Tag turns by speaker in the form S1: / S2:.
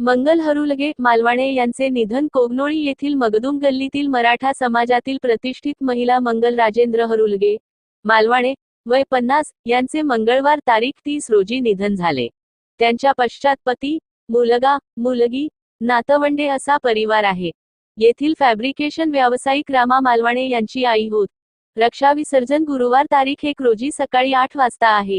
S1: मंगल हरुलगे मालवाणे यांचे निधन कोगनोळी येथील मगदुम गल्लीतील मराठा समाजातील प्रतिष्ठित महिला मंगल राजेंद्र हरुलगे मालवाणे वय पन्नास यांचे मंगळवार तारीख तीस रोजी निधन झाले. त्यांच्या पश्चात पती मुलगा मुलगी नातवंडे असा परिवार आहे. येथील फॅब्रिकेशन व्यावसायिक रामा मालवाणे यांची आई होत. रक्षा विसर्जन गुरुवार तारीख एक रोजी सकाळी आठ वाजता आहे.